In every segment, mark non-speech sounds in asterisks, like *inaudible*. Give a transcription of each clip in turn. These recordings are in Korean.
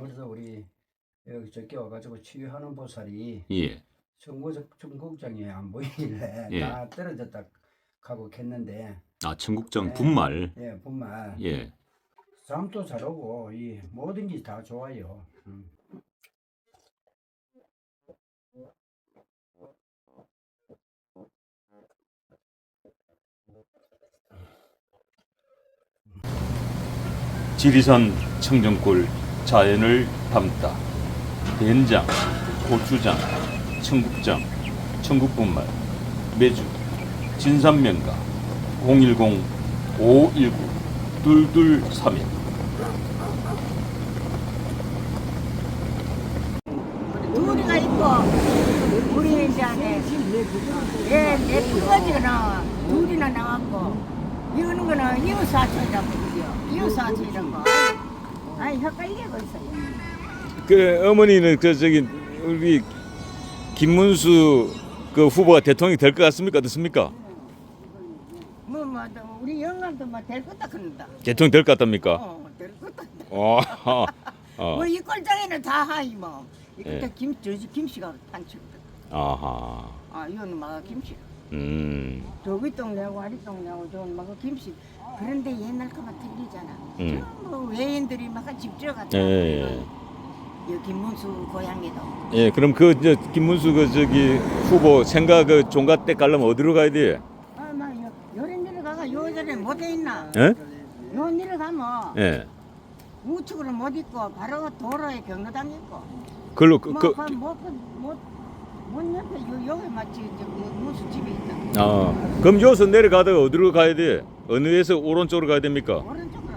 그래서 우리 여기 저기 와가지고 치유하는 보살이 예. 청구적 청국장에 안 보이길래 예. 다 떨어졌다 가고 했는데 아 청국장 네. 분말. 예 분말 예. 잠도 잘 오고 이 모든 게 다 좋아요. 음. 지리산 청정골 자연을 담다. 된장, 고추장, 청국장, 청국분말, 매주, 진산면가 010-519-2231 둘이가 있고 우리 이제 네, 예, 내 큰거지가 나와. 둘이나 나왔고 이거는 거는 이웃 사촌이라고 그러죠. 이웃 사촌이라고 아니 헷갈리게 있어요 그 어머니는 그 저기 우리 김문수 그 후보가 대통령이 될 것 같습니까? 어떻습니까? 뭐, 뭐, 또 우리 영감도 뭐될 것다 그런다 대통령 될 것 같답니까? 어, 될 것다 어. 어. *laughs* 뭐이 꼴장에는 다 하이 뭐 이때 예. 김, 저 김씨가 단축 아하. 아 이거는 막 김씨 음. 저기 동네하고 아리 동네하고 저건 막 김씨 그런데 옛날 거만 틀리잖아 음. 전부 외인들이 막 집지어 갔다 예, 예. 여기 김문수 고향에도 예, 그럼 그저 김문수 그 저기 후보 생각 그 종가 때 가려면 어디로 가야 돼? 아 막 요런 데를 가가 요전에 못해 있나 예? 요런 데를 가면 예. 우측으로 못 있고 바로 도로에 경로당 있고 그걸로 그, 그 뭐못못 옆에 요 여기 마치 이제 그 무수 집이 있다 아, 그럼 여기서 내려가다가 어디로 가야 돼? 어느 데서 오른쪽으로 가야 됩니까? 오른쪽으로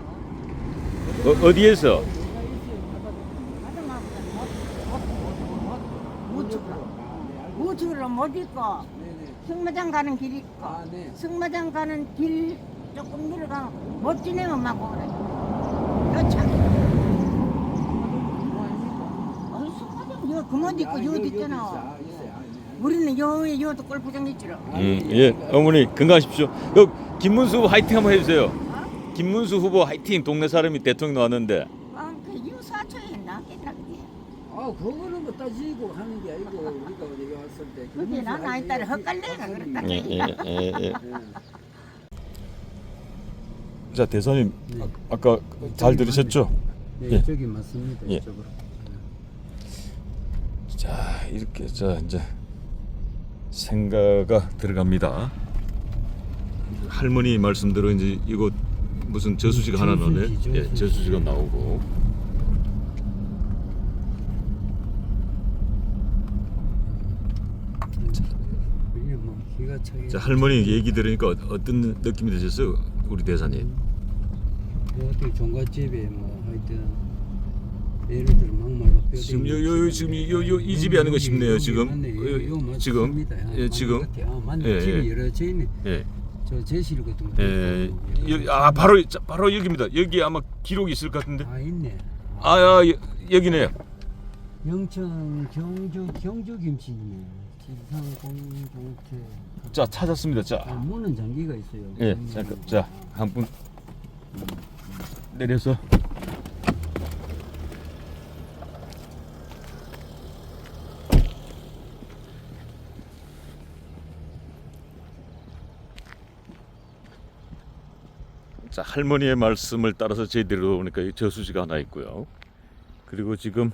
어, 어디에서? 우측으로 우측으로 못 있고 승마장 가는 길 있고 아, 네. 승마장 가는 길 조금 내려가면 못 지내면 막 오래 여차 어이 승마장 이거 그만 있고 여기 있잖아 우리는 요 요도 골프장 있지로 음, 예. 어머니 건강하십시오. 요 김문수 화이팅 한번 해주세요. 김문수 후보 화이팅. 동네 사람이 대통령 나왔는데. 아그 유사초에 나겠다 그게 아 그거는 뭐 따지고 하는 게 아니고 우리가 어디 왔을 때 그게 난 아이 딸 헛갈래가 그랬다 예, 예, 예, 예. 자 대선님 네. 아, 까 잘 들으셨죠? 네, 예. 저기 맞습니다. 예. 이쪽으로. 자 이렇게 자 이제 생가가 들어갑니다. 할머니 말씀대로 이제 이곳 무슨 저수지가 하나 나네. 저수지, 예, 저수지. 저수지가 나오고. 뭐. 자 할머니 얘기 들으니까 어- 어떤 느낌이 드셨어요, 우리 대사님? 어떻게 종갓집에 뭐 하여튼 예를 들어 막말로 뼈 지금 댕기고 요, 요, 지금 요, 요, 이 집이 아닌가 여기, 싶네요, 지금. 요, 요 지금. 예, 지금. 아, 맞네. 예, 집이 예. 여러 채 있네. 예, 저 제실 같은 거. 예, 있고. 여, 아 바로 자, 바로 여기입니다. 여기 아마 기록이 있을 것 같은데. 아 있네. 아, 아 여, 여기네요. 영천 경주 경주 김치네. 지상 공동체. 자 찾았습니다. 자, 아, 문은 장기가 있어요. 예, 음. 잠깐, 자, 한 분 내려서. 자, 할머니의 말씀을 따라서 저희들이 오니까 이 저수지가 하나 있고요. 그리고 지금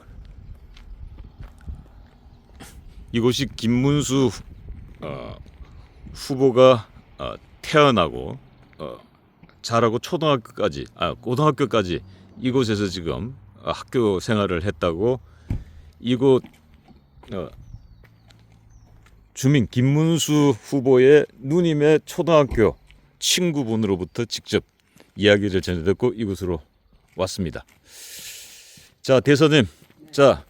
이곳이 김문수 어, 후보가 어, 태어나고 어, 자라고 초등학교까지 아 고등학교까지 이곳에서 지금 어, 학교 생활을 했다고 이곳 어, 주민 김문수 후보의 누님의 초등학교 친구분으로부터 직접 이야기를 전해 듣고 이곳으로 왔습니다. 자 대사님, 자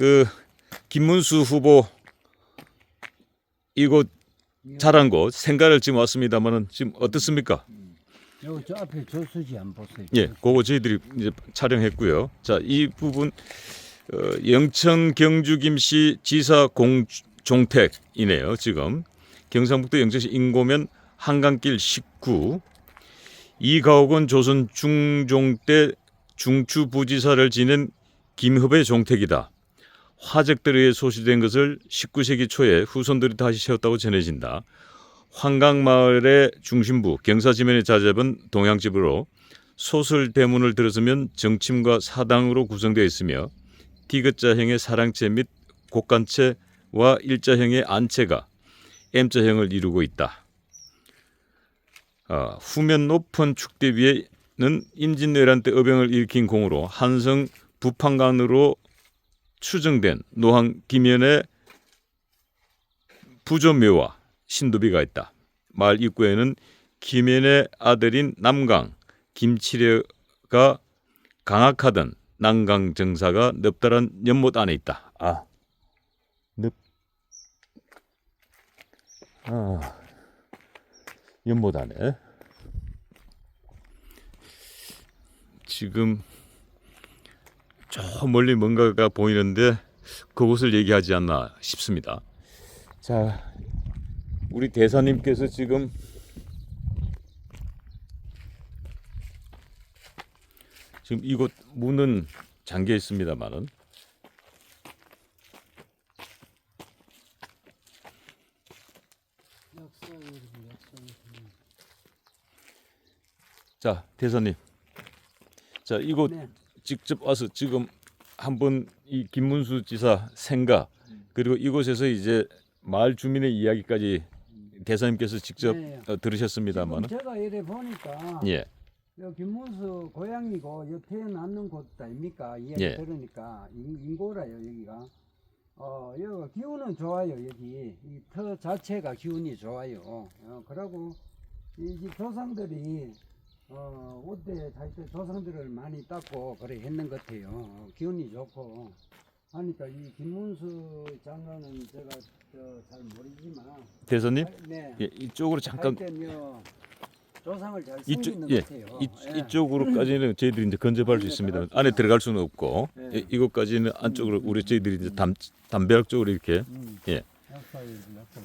그 김문수 후보 이곳 자란 곳 생가를 지금 왔습니다만은 지금 어떻습니까? 여기 저 앞에 저수지 안 보세요. 예, 그거 저희들이 이제 촬영했고요. 자, 이 부분 어, 영천 경주 김씨 지사 공 종택이네요. 지금 경상북도 영천시 인고면 한강길 19 이가옥은 조선 중종 때 중추부지사를 지낸 김흡의 종택이다. 화적들에 의해 소시된 것을 19세기 초에 후손들이 다시 세웠다고 전해진다. 환강마을의 중심부 경사지면에 자잡은 동양집으로 소설 대문을 들어서면 정침과 사당으로 구성되어 있으며 디귿자형의 사랑채 및 곡간채와 일자형의 안채가 M자형을 이루고 있다. 아, 후면 높은 축대 위에는 임진왜란 때 어병을 일으킨 공으로 한성 부판관으로 추정된 노항 김현의 부조묘와 신도비가 있다. 마을 입구에는 김현의 아들인 남강 김치려가 강악하던 난강 정사가 넙다란 연못 안에 있다. 아, 늪, 아, 연못 안에 지금 저 멀리 뭔가가 보이는데 그곳을 얘기하지 않나 싶습니다. 자, 우리 대사님께서 지금 지금 이곳 문은 잠겨 있습니다만은 자 대사님 자 이곳 네. 직접 와서 지금 한번 이 김문수 지사 생가 그리고 이곳에서 이제 마을 주민의 이야기까지 대사님께서 직접 네. 어, 들으셨습니다만 제가 이래 보니까 예여 김문수 고향이고 여 태어났는 곳 아닙니까? 이야기 예. 들으니까 인, 인고라요 여기가. 어, 여기 기운은 좋아요 여기 이 터 자체가 기운이 좋아요. 어, 그러고 이집 조상들이 어, 옷대 할때 조상들을 많이 닦고 그래 했는 것 같아요. 어, 기운이 좋고 하니까 이 김문수 장로는 제가 저, 잘 모르지만 대사님 할- 네. 예, 이쪽으로 잠깐 조상을 잘 이쪽 예것 같아요. 이, 예. 이쪽으로까지는 *laughs* 저희들이 이제 건접할 수 있습니다. 안에 들어갈 수는 없고 예. 예, 이곳까지는 안쪽으로 우리 저희들이 이제 담 담벼락 쪽으로 이렇게 음. 예. 약사에 약사.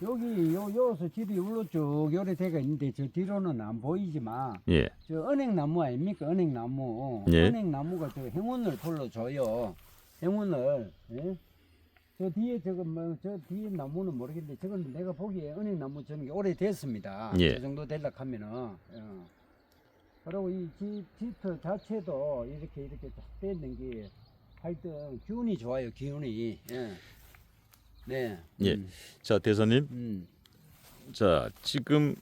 여기 요 요서 집이 울로 쭉 요래대가 있는데 저 뒤로는 안 보이지만 예. 저 은행나무 아닙니까 은행나무 예. 은행나무가 저 행운을 불러줘요 행운을 예? 저 뒤에 저거 뭐저 뒤에 나무는 모르겠는데 저건 내가 보기에 은행나무 저는 게 오래됐습니다 예. 저 정도 되려 하면은 어. 그리고 이집 집터 자체도 이렇게 이렇게 딱 되는 게 하여튼 기운이 좋아요 기운이 예. 네 예. 음, 자 대사님 음. 자 지금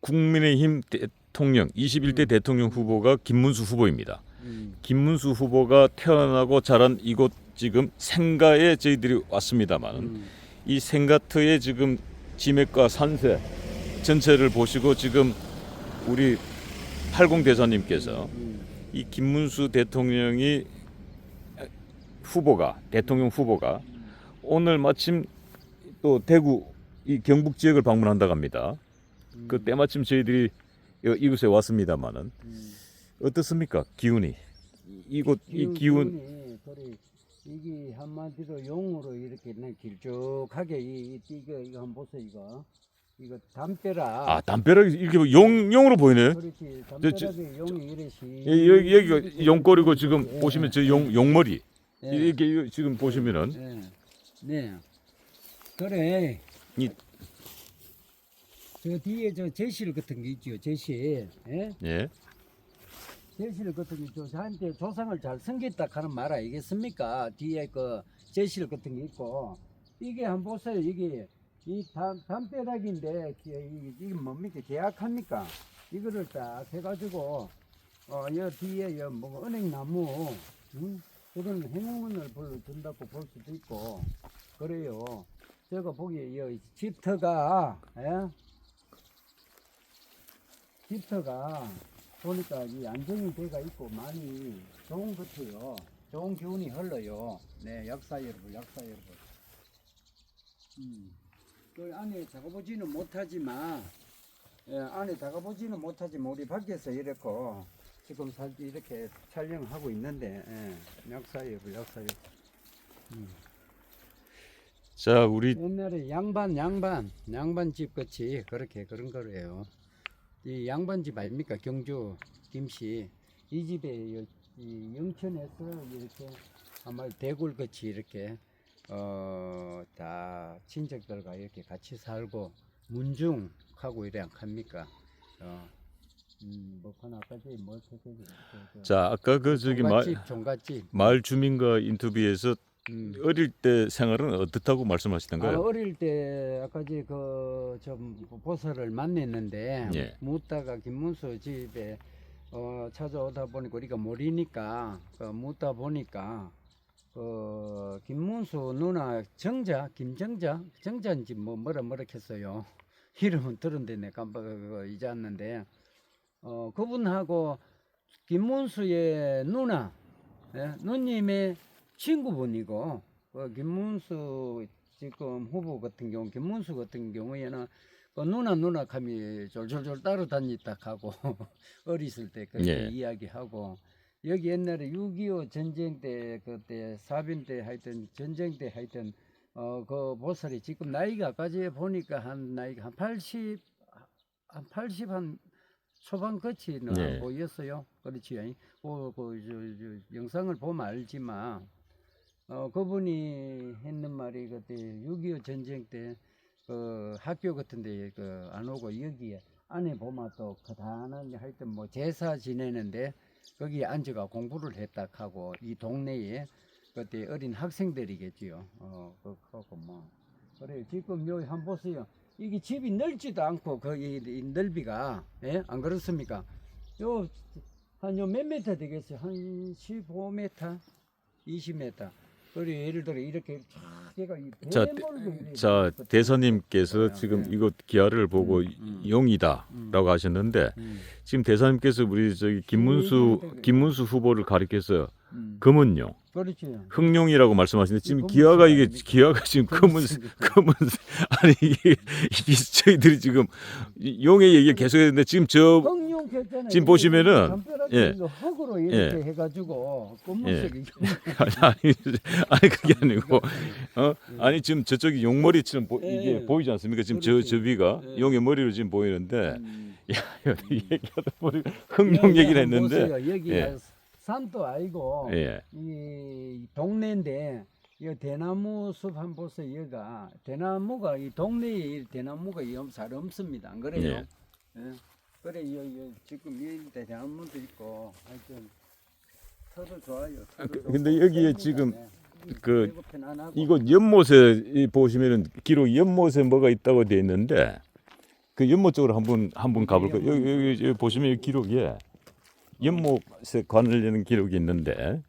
국민의힘 대통령 21대 대통령 후보가 김문수 후보입니다. 음. 김문수 후보가 태어나고 자란 이곳 지금 생가에 저희들이 왔습니다만 음. 이 생가터의 지금 지맥과 산세 전체를 보시고 지금 우리 80 대사님께서 음. 이 김문수 대통령이 후보가 대통령 후보가 오늘 마침 또 대구 이 경북 지역을 방문한다고 합니다. 그 때마침 저희들이 이- 이곳에 왔습니다만은 음. 어떻습니까 기운이 이- 이곳 이 기운, 기운 기운이 그래 이게 한마디로 용으로 이렇게 그냥 길쭉하게 이, 이 이거 이거 한번 보세요 이거 이거 담벼락 아 담벼락이 이렇게 뭐용 용으로 보이네. 그렇지 저- 담벼락에 용이 이래시 예, 여기 여기가 용거리고 지금 예. 보시면 저 용 용머리 예. 이렇게 지금 보시면은 예. 네 그래 이- 저 뒤에 저 제실 같은 게 있죠 제실 예? 예 제실 같은 게 저한테 조상을 잘 섬겼다 하는 말 아니겠습니까? 뒤에 그 제실 같은 게 있고 이게 한번 보세요. 이게 이 담, 담벼락인데 게- 이- 이게 뭡니까? 계약합니까? 이거를 딱 해가지고 어, 여 뒤에 여뭐 은행나무 응? 그런 행운을 불러준다고 볼 수도 있고 그래요. 제가 보기에 여 집터가 예? 집터가 보니까 이 안정이 돼가 있고 많이 좋은 것 같아요. 좋은 기운이 흘러요. 네, 역사 여러분, 역사 여러분. 음. 그 안에 다가보지는 못하지만, 예, 안에 다가보지는 못하지만 우리 밖에서 이렇고 지금 살 이렇게 촬영하고 있는데, 예, 역사 여러분, 역사 여러분. 자 우리 옛날에 양반 양반 양반집 같이 그렇게 그런 거래요. 이 양반집 아닙니까 경주 김씨 이 집에 요이 영천에서 이렇게 아마 대굴 같이 이렇게 어다 친척들과 이렇게 같이 살고 문중하고 이래 안 합니까? 어, 음, 뭐 그건 아까지 뭐 저기 자 아까 그 저기 말, 종갓집 종갓집 마을 주민과 인터뷰에서 음. 어릴 때 생활은 어떻다고 아, 말씀하시던가요? 어릴 때 아까지 그좀 보살을 만났는데 예. 묻다가 김문수 집에 어, 찾아오다 보니까 우리가 모르니까 그 묻다 보니까 그 김문수 누나 정자 김정자 정자인지 뭐 뭐라 뭐라 했어요 *laughs* 이름은 들은데 내 깜빡 그 잊었는데 어 그분하고 김문수의 누나 예, 누님의 친구분이고 그 김문수 지금 후보 같은 경우 김문수 같은 경우에는 그 누나 누나 감이 졸졸졸 따라다니다 하고 *laughs* 어렸을 때 그렇게 예. 이야기하고 여기 옛날에 6.25 전쟁 때 그때 사빈 때 하여튼 전쟁 때 하여튼 어 그 보살이 지금 나이가까지 보니까 한 나이가 한 80, 한 80 한 초반 끝이나 예. 보였어요. 그렇지. 그, 그, 저, 저, 영상을 보면 알지만 어 그분이 했는 말이 그때 6.25 전쟁 때 그 학교 같은데 그 안 오고 여기에 안에 보면 또 그다는 하여튼 뭐 제사 지내는데 거기 앉아가 공부를 했다 하고 이 동네에 그때 어린 학생들이겠지요. 어 그하고 뭐 그래 지금 여기 한번 보세요. 이게 집이 넓지도 않고 거기 이 넓이가 예? 안 그렇습니까? 요 한 요몇 미터 되겠어요? 한 15m, 20m. 그리고 예를 들어 이렇게 쫙 얘가 이 자, 자 있거든요. 대사님께서 지금 네. 이곳 기아를 보고 음. 용이다라고 하셨는데 음, 지금 대사님께서 우리 저기 김문수 김문수 후보를 가리켜서 음. 금은용, 그렇지. 흑룡이라고 말씀하시는데 지금 기아가 이게? 기아가 지금 검은색 검은색. *laughs* 아니 이게 이 저희들이 지금 이 용의 얘기 계속 했는데 지금 저 흑룡 했잖아요. 지금 보시면은, 예. 흙으로 이렇게 해가지고 검은색이 *laughs* 아니 아니, 아니 그게 아니고 *laughs* 어 아니 지금 저쪽이 용머리처럼 보, 이게 예. 보이지 않습니까? 지금 저. 저비가 예. 용의 머리로 지금 보이는데 음. 얘기하다 보니 흑룡 얘기를 했는데 예. 산도 아니고 예. 이 동네인데 이 대나무 숲 한번 보세요. 여기가 대나무가 이 동네에 이 대나무가 이잘 없습니다. 안 그래요? 예. 예. 그래 요, 요 지금 여기 대나무도 있고 하여튼 터도 좋아요. 아, 그- 터도 근데 여기에 지금 네. 그 그리고 편안하고. 이곳 연못에 이 보시면은 기록 연못에 뭐가 있다고 돼 있는데 그 연못 쪽으로 한번 한번 가볼까요? 여기, 여기, 여기 보시면 이 기록에 연못에 관련된 기록이 있는데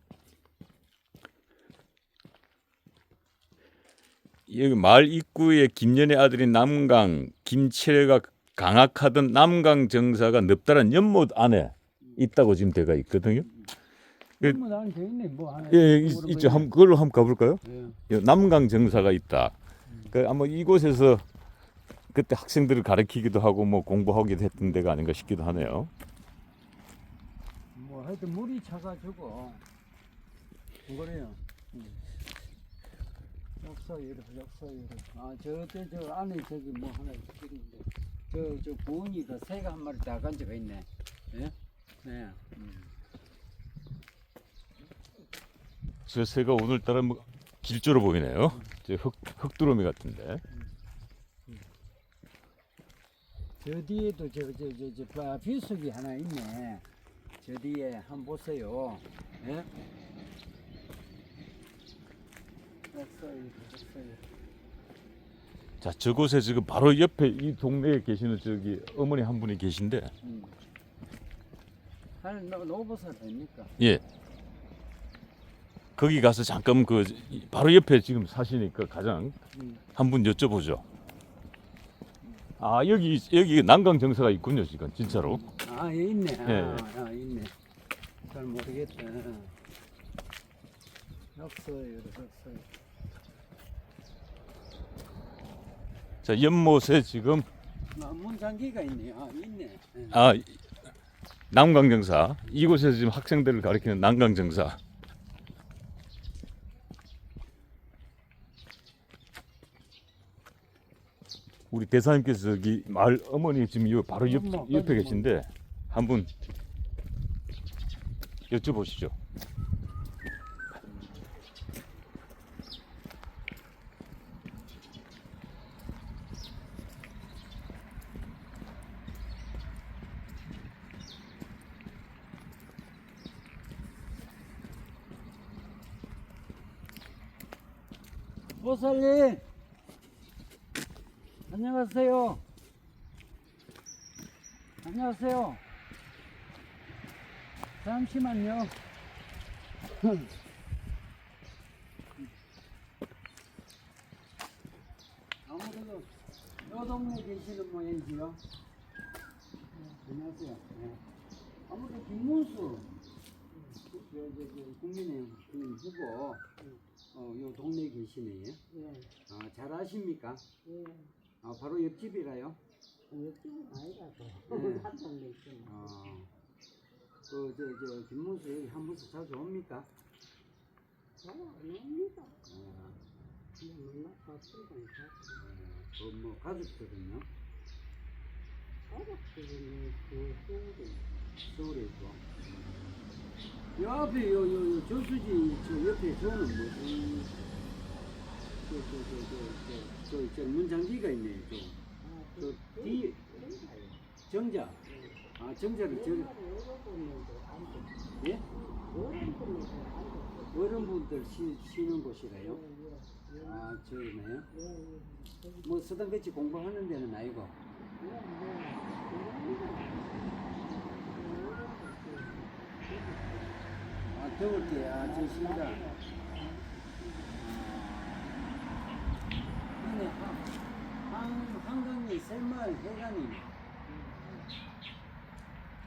여기 마을 입구에 김연의 아들인 남강 김철애가 강학하던 남강 정사가 넙다란 연못 안에 있다고 지금 돼가 있거든요. 그- 뭐 나는 돼 있네 뭐 하나. 예, 예, 있- 있죠. 보이네. 한 그걸로 한번 가볼까요? 예. 여- 남강 정사가 있다. 그 아마 이곳에서 그때 학생들을 가르치기도 하고 뭐 공부하기도 했던 데가 아닌가 싶기도 하네요. 뭐 하여튼 물이 차가지고 그래요. 역사 이래 역사 이래. 아저저 저 안에 저기 뭐 하나 있는데 저저 부은이 그 새가 한 마리 다 간지가 있네. 예? 네. 음. 저 새가 오늘따라 뭐 길조로 보이네요. 저 흑, 흑두루미 같은데. 저 뒤에도 저 저 저저 비석이 하나 있네. 저 뒤에 한번 보세요. 예? 자, 저곳에 지금 바로 옆에 이 동네에 계시는 저기 어머니 한 분이 계신데, 음. 한 노- 노보살 됩니까? 예. 거기 가서 잠깐 그 이- 바로 옆에 지금 사시니까 가장 음. 한분 여쭤보죠. 아 여기 여기 남강 정사가 있군요 지금 진짜로. 아, 여기 있네. 아, 예. 아, 있네. 잘 모르겠다. 역사예요, 역사. 자 연못에 지금 아, 문장기가 있네. 아, 있네. 예. 아 남강 정사 이곳에서 지금 학생들을 가리키는 남강 정사. 우리 대사님께서 여기 마을 어머니 지금 이 바로 옆, 옆에. 계신데 한 분 여쭤보시죠. 보살님 안녕하세요. 안녕하세요. 잠시만요. *clears throat* 아무래도 요 동네 계시는 모양이지요. 네, 안녕하세요. 네. 아무래도 김문수 저, 저, 저, 국민의 그 후보 어, 요 동네에 계시네요. 예, 아, 잘 아십니까? 예. 아, 바로 옆집이라요? 옆집은 아니라고. 네. 한 동네 있잖아. 아, 그, 저, 저, 김문수 여기 한 번씩 자주 옵니까? 저는 안 옵니다. 아, 그냥 맨날 가출건 가출. 그, 뭐, 가족들은요? 가족들은 그 서울에 서울에 있고. 요 앞에, 요, 요, 요, 저수지, 저 옆에 저는 무슨, 저, 저, 저, 저, 저, 저, 저, 문장기가 있네요, 저. 아, 그, 그 뒤? 정자. 아, 정자를 저, 됐어. 예? 어른분들 쉬, 쉬는 곳이래요? 예, 예, 예. 아, 저기네요? 예, 예. 저기 뭐 서당 같이 공부하는 데는 아니고 뭐, 아 더울 때 아 저 신다 이네 한 한강이 새마을 해관이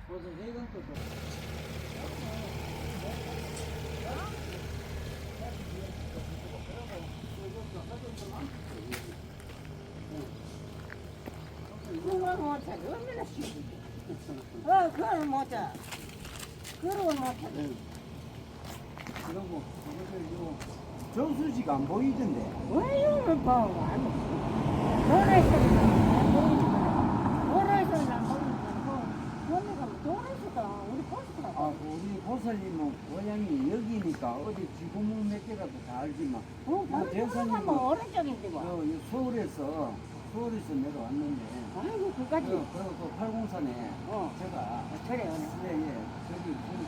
그래서 해관도 좀 그걸 못해. 얼마나 쉬지? 어, 그걸 못해. 그걸 못해. 그리고 그것을 요 저수지가 안 보이던데 왜 이걸 봐? 안 돼. 돈에서는 안 보이니까. 돈에서는 안 보이니까. 돈에 가면 돈에서다. 우리 버스가. 아 우리 보살님은 고향이 여기니까 어디 쥐구멍 몇 개라도 다 알지만 어, 아, 돈에 대사님은- 오른쪽인데 뭐. 요, 요 서울에서 서울에서 내려왔는데 아이고, 그까지. 그, 그리고 또 팔공산에 어. 제가 그래, 오늘. 예, 예, 저기 그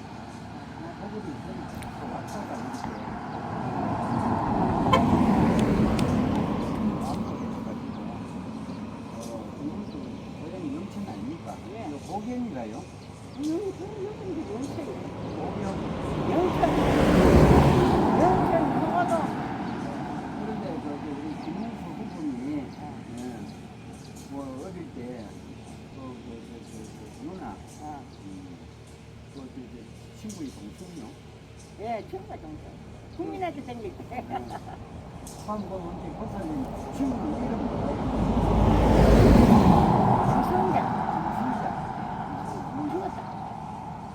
거북이 좀 왔다가 이렇게 가지고 어, 이것도 고향이 영천 아닙니까? 예. 이거 고견이라요? 여기, 여기, 여기 영천이야. 고견. 영천. 영천 그거도. 그런데 저기 우리 김문수 후보님이 예, 뭐 어릴 때 그, 그, 그, 그, 그 누나 어. 음, 그, 그, 그 친구의 동생이요. 예, 친구가 정도. 국민학교 다닐 때. 한번 언제 고사님 친구 이름 뭐예요? 수성자. 김수자. 뭐 죽었다.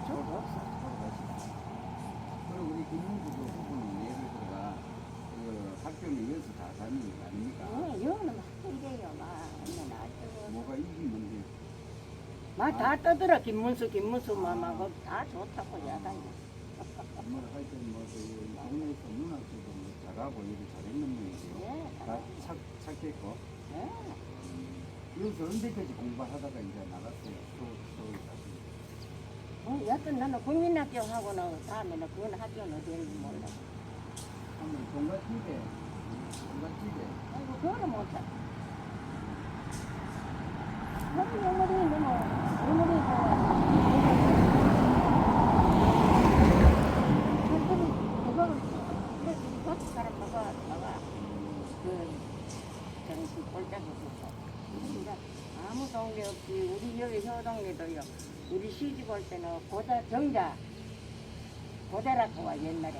저거 없어. 그리고 우리 김문수 그 후보는 예를 들어가 그 학교는 여기서 다 다니는 거 아닙니까? 어, 영어는 막 이래요, 막. 맨날 나한테. 뭐가 이기는데 막 다 떠들어, 김문수, 김문수, 그거 다 좋다고 야단이. 뭐라 하여튼 뭐그 동네에서 누나들도 뭐 잘하고 일을 잘했는 모양이죠. 예, 다 착, 착했고 예. 음, 여기서 언제까지 공부하다가 이제 나갔어요. 서울, 가서. 어, 여튼 나는 국민학교 하고는 다음에는 그건 학교는 어디인지 몰라. 한번 동가집에 동가집에 아이고, 그거는 못해. 뭐, 영물이 그, 그거를, 그, 버스 사람 먹어, 먹어. 그, 정신 꼴짝이 없어. 그러니까 아무 동네 없이, 우리 여기 효동네도요, 우리 시집 올 때는 고자, 정자, 고자라고 와, 옛날에.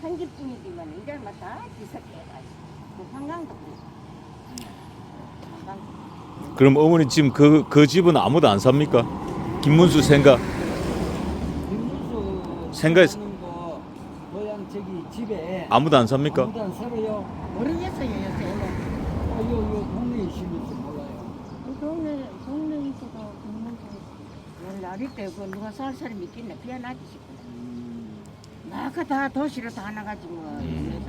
한 집뿐이지만, 이제는 다 뒤섞여가지고. 그 한강도. 한강. 그럼 어머니 지금 그, 그 집은 아무도 안 삽니까? 김문수 생각 김문수 사는 거 고향 저기 집에 아무도 안 삽니까? 아무도 안 살아요. 모르겠어요, 요새는. 아, 요, 요 동네에 있으면서 몰라요. 그 동네, 그 누가 살 사람이. 피아나지 싶구나. 음, 나가 다 도시로 다 나가지 뭐 음.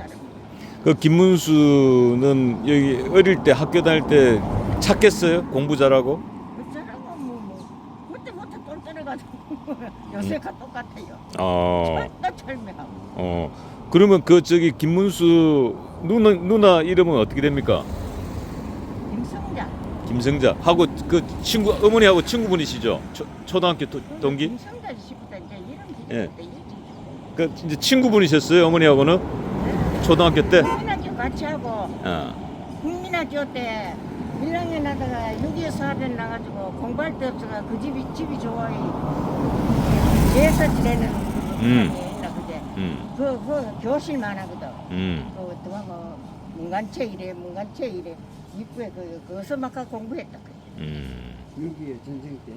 그 김문수는 여기 어릴 때 학교 다닐 때 착했어요? 공부 잘하고? 어쩌라고 뭐 뭐 그때부터 똘똘해가지고 요새가 똑같아요. 어. 절대 철매하고. 어. 그러면 그 저기 김문수 누나 누나 이름은 어떻게 됩니까? 김성자. 하고 그 친구 어머니하고 친구분이시죠? 초, 초등학교 도- 동기? 김성자 이제 이름 예. 짓을 때 일찍. 그 이제 친구분이셨어요 어머니하고는 초등학교 때? 국민학교 같이 하고 아, 국민학교 때 1학년 하다가 6.25 사변 나가지고 공부할 데 없어가 그 집이 집이 좋아요. 예서 지내는 음. 음. 있나 그제. 음, 그, 그 교실만 하거든. 음, 그 어떡하고 문간체 이래 문간체 이래 입구에 그 거기서 막 가고 공부했다. 음. 6.25 전쟁 때.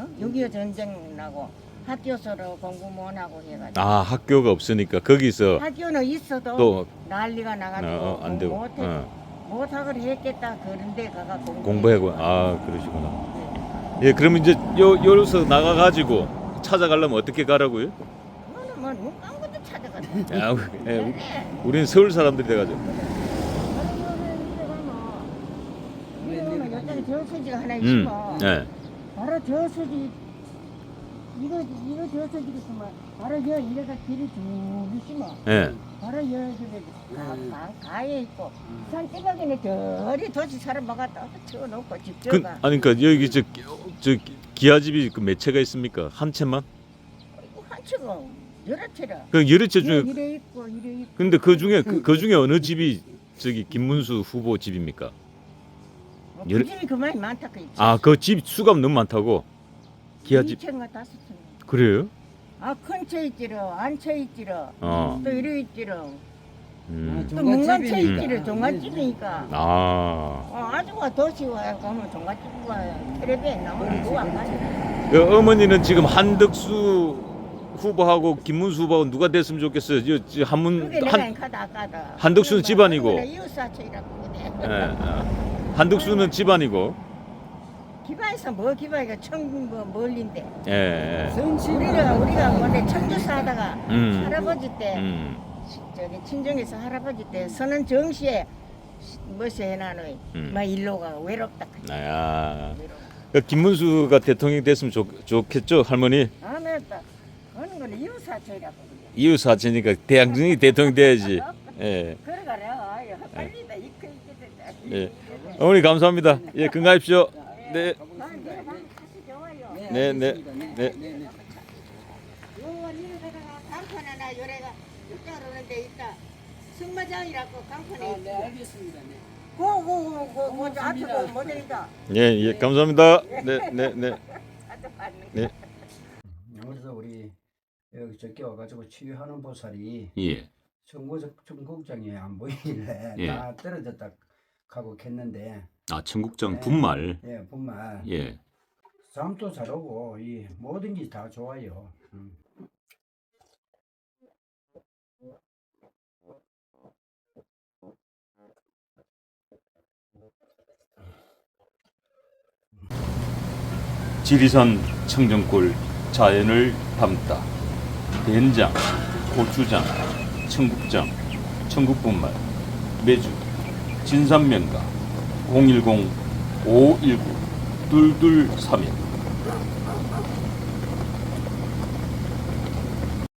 어? 6.25 전쟁 나고 학교서로 공부 못 하고 해가지고 아 학교가 없으니까 거기서 학교는 있어도 또 난리가 나가지고 어, 안 되고 못해 어, 못하고 했겠다 그런데 가가 공부 공부하고 아 그러시구나. 예, 그러면 이제 요 요로서 나가 가지고 찾아가려면 어떻게 가라고요? 그거는 뭐눈 감고도 찾아가다. 야, 예, 우- 우리는 서울 사람들이 돼가지고. 그러면 여기는 저수지가 하나 음, 있으면 예, 바로 저수지 이거 이거 저수지겠지만 바로 여 이래가 길이 쭉 있으면 예. 바로 여 집에 가, 음. 가, 가에 있고 산 찌각에는 저리 도시 사람 막았다 쳐놓고 집그 저가 아니 그러니까 여기 저, 저 기아집이 그 몇 채가 있습니까? 한 채만? 한 치가 여러 채라 그 여러 채 중에 이래 있고 이래 있고 근데 그 중에 그, 그 중에 어느 집이 저기 김문수 후보 집입니까? 그 집이 그만이 많다 그아그 집 수가 너무 많다고 기아집 이채인가 다섯 채 그래요? 아큰 채 있지로 안채 있지로 어. 또 이래 있지로 음. 또 문간 채 종갓집이니까. 있지로 종갓집이니까 아. 어, 아주가 도시 와야 가면 종갓집 와야 텔레비에 나오는 누가 안 가지 그 어머니는 지금 한덕수 후보하고 김문수 후보하고 누가 됐으면 좋겠어요. 저, 저 한문 그게 내가 한 인카다 아까다 한덕수는 집안이고. 이웃사촌이라고 그래 예. 한덕수는 집안이고. 기바에서 뭐 기바이가 청 뭐, 멀린데 예. 예. 선심. 우리가 우리가 원래 청주사 하다가 음. 할아버지 때 음. 저기 친정에서 할아버지 때 선은 정시에 뭐시 해나노이 음. 막 일로가 외롭다 아. 그 김문수가 대통령이 됐으면 좋, 좋겠죠, 할머니. 아메다 어느 거는 이웃사촌이라고 *laughs* 그래 이웃 사촌이니까 대항증이 대통령 돼야지. 예. 내가 아유 빨리 다 이거 이게 된다 예. 어머니 감사합니다. 예, 건강하십시오. 네. 네, 네. 네. 네, 네. 요거 이러다가 강판 하나 요래가 육자로 오는 데 있다 승마장이라고 강판에 아, 있다 네, 알겠습니다. 네. 고고고고 먼저 앞에 그 모델이다 예, 예, 감사합니다. 네, 네, 네. 네. 그래서 우리 여기 저기 와가지고 치유하는 보살이 예. 청국장에 안 보이길래 예. 다 떨어졌다 하고 했는데 아, 청국장 네. 분말. 예 정말 예. 잠도 잘 오고 이 모든 게 다 좋아요. 음. 지리산 청정골 자연을 담다 된장, 고추장, 청국장, 청국분말 매주 진산면가 010 519 2231